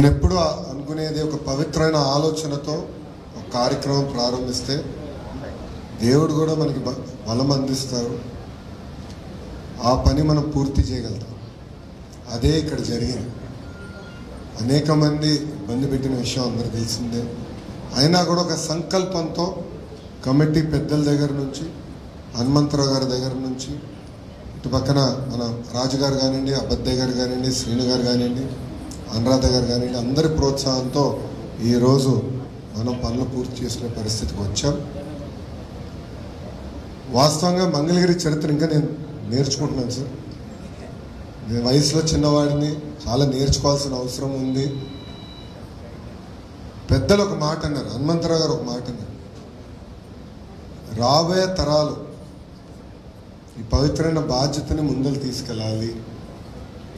నేను ఎప్పుడు అనుకునేది ఒక పవిత్రమైన ఆలోచనతో ఒక కార్యక్రమం ప్రారంభిస్తే దేవుడు కూడా మనకి బ- బలం అందిస్తారు. ఆ పని మనం పూర్తి చేయగలుగుతాం. అదే ఇక్కడ జరిగింది. అనేక మంది ఇబ్బంది పెట్టిన విషయం అందరికి తెలిసిందే. అయినా కూడా ఒక సంకల్పంతో కమిటీ పెద్దల దగ్గర నుంచి హనుమంతరావు గారి దగ్గర నుంచి ఇటు పక్కన మన రాజుగారు కానివ్వండి అబద్దయ్య గారు కానివ్వండి శ్రీను గారు కానివ్వండి అనురాధ గారు కానీ అందరి ప్రోత్సాహంతో ఈరోజు మనం పనులు పూర్తి చేసుకునే పరిస్థితికి వచ్చాం. వాస్తవంగా మంగళగిరి చరిత్ర ఇంకా నేను నేర్చుకుంటున్నాను సార్. నేను వయసులో చిన్నవాడిని చాలా నేర్చుకోవాల్సిన అవసరం ఉంది. పెద్దలు ఒక మాట అన్నారు హనుమంతరావు గారు ఒక మాట అన్నారు. రాబోయే తరాలు ఈ పవిత్రమైన బాధ్యతని ముందలు తీసుకెళ్ళాలి.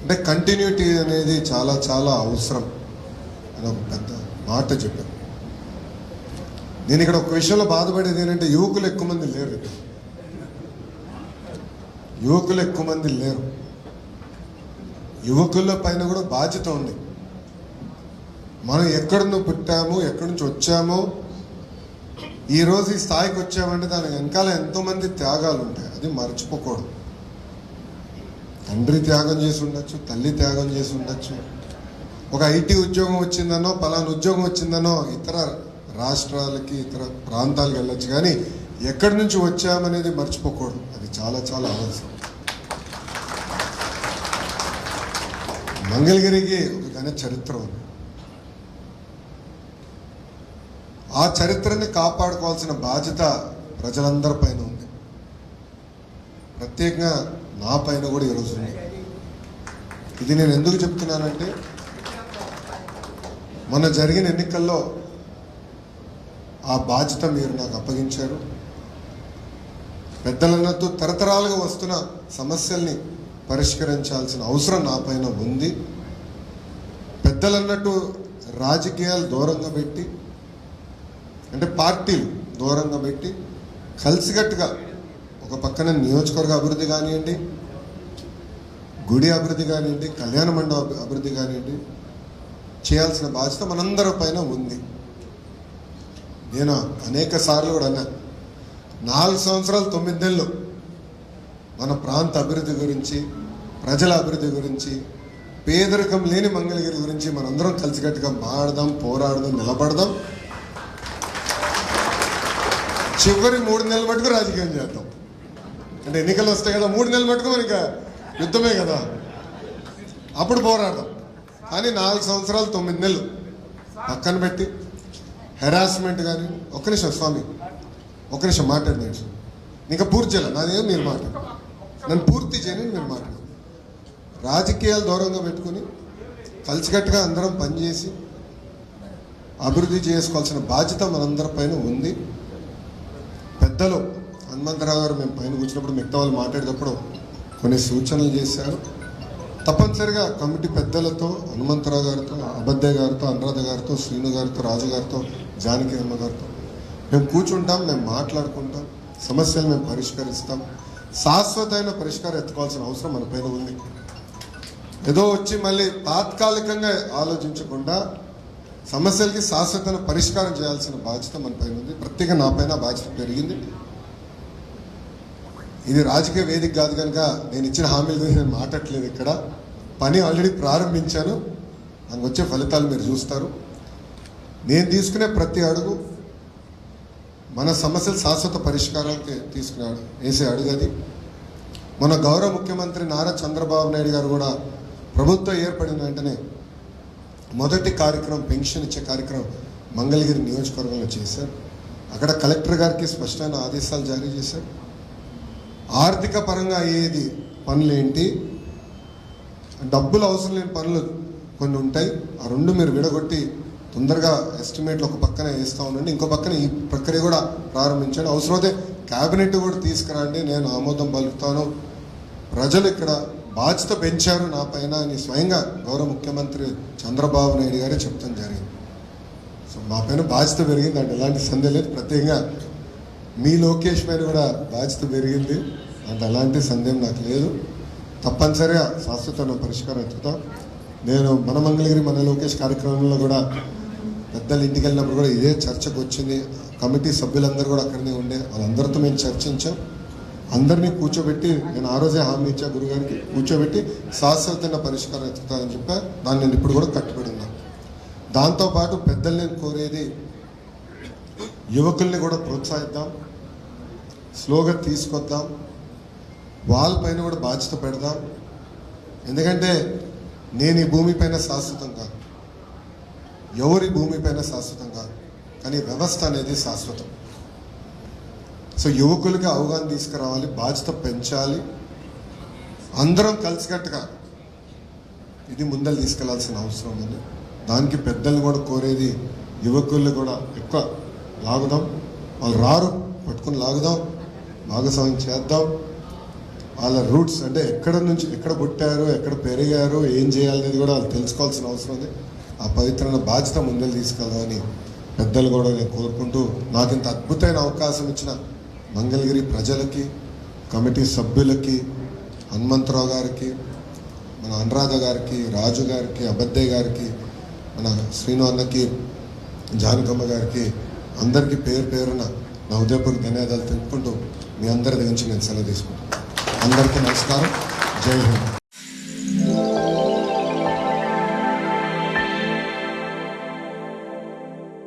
అంటే కంటిన్యూటీ అనేది చాలా చాలా అవసరం. అని ఒక పెద్ద మాట చెప్పాను. నేను ఇక్కడ ఒక విషయంలో బాధపడేది ఏంటంటే యువకులు ఎక్కువ మంది లేరు యువకులు ఎక్కువ మంది లేరు. యువకుల పైన కూడా బాధ్యత ఉంది. మనం ఎక్కడ నువ్వు పుట్టాము ఎక్కడి నుంచి వచ్చామో ఈరోజు ఈ స్థాయికి వచ్చామంటే దాని వెనకాల ఎంతోమంది త్యాగాలు ఉంటాయి. అది మర్చిపోకూడదు. తండ్రి త్యాగం చేసి ఉండొచ్చు తల్లి త్యాగం చేసి ఉండొచ్చు. ఒక ఐటీ ఉద్యోగం వచ్చిందనో పలానా ఉద్యోగం వచ్చిందనో ఇతర రాష్ట్రాలకి ఇతర ప్రాంతాలకు వెళ్ళొచ్చు. కానీ ఎక్కడి నుంచి వచ్చామనేది మర్చిపోకూడదు. అది చాలా చాలా అవసరం. మంగళగిరికి ఒక ఘన చరిత్ర ఉంది. ఆ చరిత్రని కాపాడుకోవాల్సిన బాధ్యత ప్రజలందరి పైన ఉంది. ప్రత్యేకంగా నా పైన కూడా ఈరోజు ఇది నేను ఎందుకు చెప్తున్నానంటే మొన్న జరిగిన ఎన్నికల్లో ఆ బాధ్యత మీరు నాకు అప్పగించారు. పెద్దలన్నట్టు తరతరాలుగా వస్తున్న సమస్యల్ని పరిష్కరించాల్సిన అవసరం నా పైన ఉంది. పెద్దలన్నట్టు రాజకీయాలు దూరంగా పెట్టి అంటే పార్టీలు దూరంగా పెట్టి కలిసికట్టుగా ఒక పక్కన నియోజకవర్గ అభివృద్ధి కానివ్వండి గుడి అభివృద్ధి కానివ్వండి కళ్యాణ మండపం అభివృద్ధి కానివ్వండి చేయాల్సిన బాధ్యత మనందరి పైన ఉంది. నేను అనేక సార్లు కూడా అన్నా నాలుగు సంవత్సరాలు తొమ్మిది నెలలు మన ప్రాంత అభివృద్ధి గురించి ప్రజల అభివృద్ధి గురించి పేదరికం లేని మంగళగిరి గురించి మనందరం కలిసికట్టుగా మాడదాం పోరాడదాం నిలబడదాం. చివరి మూడు నెలల మటుకు రాజకీయం చేద్దాం. అంటే ఎన్నికలు వస్తాయి కదా మూడు నెలలు మటుకు ఇంకా. యుద్ధమే కదా. అప్పుడు పోరాడదాం. కానీ నాలుగు సంవత్సరాలు తొమ్మిది నెలలు పక్కన పెట్టి హెరాస్మెంట్ కానీ ఒక్క నిమిషం స్వామి ఒక్క నిమిషం మాట్లాడిన నేను ఇంకా పూర్తి చేయాలి నాదేం మీరు మాట్లాడు నన్ను పూర్తి చేయని మీరు మాట్లాడు రాజకీయాలు దూరంగా పెట్టుకుని కలిసికట్టుగా అందరం పనిచేసి అభివృద్ధి చేసుకోవాల్సిన బాధ్యత మనందరి పైన ఉంది. పెద్దలు హనుమంతరావు గారు మేము పైన కూర్చున్నప్పుడు మిగతా వాళ్ళు మాట్లాడేటప్పుడు కొన్ని సూచనలు చేశారు. తప్పనిసరిగా కమిటీ పెద్దలతో హనుమంతరావు గారితో అబద్దయ్య గారితో అనురాధ గారితో శ్రీను గారితో రాజు గారితో జానకి అమ్మ గారితో మేము కూర్చుంటాం మేము మాట్లాడుకుంటాం సమస్యలు మేము పరిష్కరిస్తాం. శాశ్వతమైన పరిష్కారం ఎత్తుకోవాల్సిన అవసరం మన పైన ఉంది. ఏదో వచ్చి మళ్ళీ తాత్కాలికంగా ఆలోచించకుండా సమస్యలకి శాశ్వతమైన పరిష్కారం చేయాల్సిన బాధ్యత మన పైన ఉంది. ప్రత్యేక నా పైన బాధ్యత పెరిగింది. ఇది రాజకీయ వేదిక కాదు కనుక నేను ఇచ్చిన హామీల గురించి నేను మాట్లాడలేదు ఇక్కడ. పని ఆల్రెడీ ప్రారంభించాను. దానికి వచ్చే ఫలితాలు మీరు చూస్తారు. నేను తీసుకునే ప్రతి అడుగు మన సమస్యలు శాశ్వత పరిష్కారానికి తీసుకునే వేసే అడుగు అది. మన గౌరవ ముఖ్యమంత్రి నారా చంద్రబాబు నాయుడు గారు కూడా ప్రభుత్వం ఏర్పడిన వెంటనే మొదటి కార్యక్రమం పెన్షన్ ఇచ్చే కార్యక్రమం మంగళగిరి నియోజకవర్గంలో చేశారు. అక్కడ కలెక్టర్ గారికి స్పష్టమైన ఆదేశాలు జారీ చేశారు. ఆర్థిక పరంగా అయ్యేది పనులు ఏంటి డబ్బులు అవసరం లేని పనులు కొన్ని ఉంటాయి. ఆ రెండు మీరు విడగొట్టి తొందరగా ఎస్టిమేట్లు ఒక పక్కన వేస్తూ ఉండండి. ఇంకో పక్కన ఈ ప్రక్రియ కూడా ప్రారంభించండి. అవసరమైతే క్యాబినెట్ కూడా తీసుకురండి. నేను ఆమోదం పలుకుతాను. ప్రజలు ఇక్కడ బాధ్యత పెంచారు నా పైన అని స్వయంగా గౌరవ ముఖ్యమంత్రి చంద్రబాబు నాయుడు గారే చెప్తాం జరిగింది. సో మా పైన బాధ్యత పెరిగింది అంటే ఎలాంటి సందేహం లేదు. ప్రత్యేకంగా మీ లోకేష్ మీద కూడా బాధ్యత పెరిగింది. అంటే అలాంటి సందేహం నాకు లేదు. తప్పనిసరిగా శాశ్వతమైన పరిష్కారం ఎత్తుతాం నేను మన మంగళగిరి మన లోకేష్ కార్యక్రమంలో కూడా పెద్దలు ఇంటికి వెళ్ళినప్పుడు కూడా ఇదే చర్చకు వచ్చింది. కమిటీ సభ్యులందరూ కూడా అక్కడనే ఉండే. వాళ్ళందరితో మేము చర్చించాం. అందరినీ కూర్చోబెట్టి నేను ఆ రోజే హామీ ఇచ్చా గురుగారికి కూర్చోబెట్టి శాశ్వతంగా పరిష్కారం ఎత్తుతానని చెప్పా. దాన్ని నేను ఇప్పుడు కూడా కట్టుబడి ఉన్నాను దాంతోపాటు పెద్దలు నేను కోరేది యువకుల్ని కూడా ప్రోత్సహిద్దాం. స్లోగా తీసుకొద్దాం. వాళ్ళపైన కూడా బాధ్యత పెడదాం. ఎందుకంటే నేను ఈ భూమిపైన శాశ్వతం కాదు. ఎవరి భూమిపైన శాశ్వతం కాదు. కానీ వ్యవస్థ అనేది శాశ్వతం. సో యువకులకి అవగాహన తీసుకురావాలి బాధ్యత పెంచాలి. అందరం కలిసికట్టుగా ఇది ముందలు తీసుకెళ్ళాల్సిన అవసరం ఉంది. దానికి పెద్దలు కూడా కోరేది యువకులు కూడా ఎక్కువ లాగుదాం. వాళ్ళు రారు పట్టుకుని లాగుదాం. భాగస్వామ్యం చేద్దాం. వాళ్ళ రూట్స్ అంటే ఎక్కడ నుంచి ఎక్కడ పుట్టారు ఎక్కడ పెరిగారు ఏం చేయాలనేది కూడా వాళ్ళు తెలుసుకోవాల్సిన అవసరం ఉంది. ఆ పవిత్రమైన బాధ్యత ముందలు తీసుకెళ్దామని పెద్దలు కూడా నేను కోరుకుంటూ నాకు ఇంత అద్భుతమైన అవకాశం ఇచ్చిన మంగళగిరి ప్రజలకి కమిటీ సభ్యులకి హనుమంతరావు గారికి మన అనురాధ గారికి రాజు గారికి అబద్దయ్య గారికి మన శ్రీను అన్నకి జానకమ్మ గారికి అందరికీ పేరు పేరున నా హృదయపూర్వక ధన్యవాదాలు తెలుపుకుంటూ మీ అందరి దగ్గర నుంచి నేను సెలవు తీసుకుంటాను అందరికీ నమస్కారం. జై హింద్.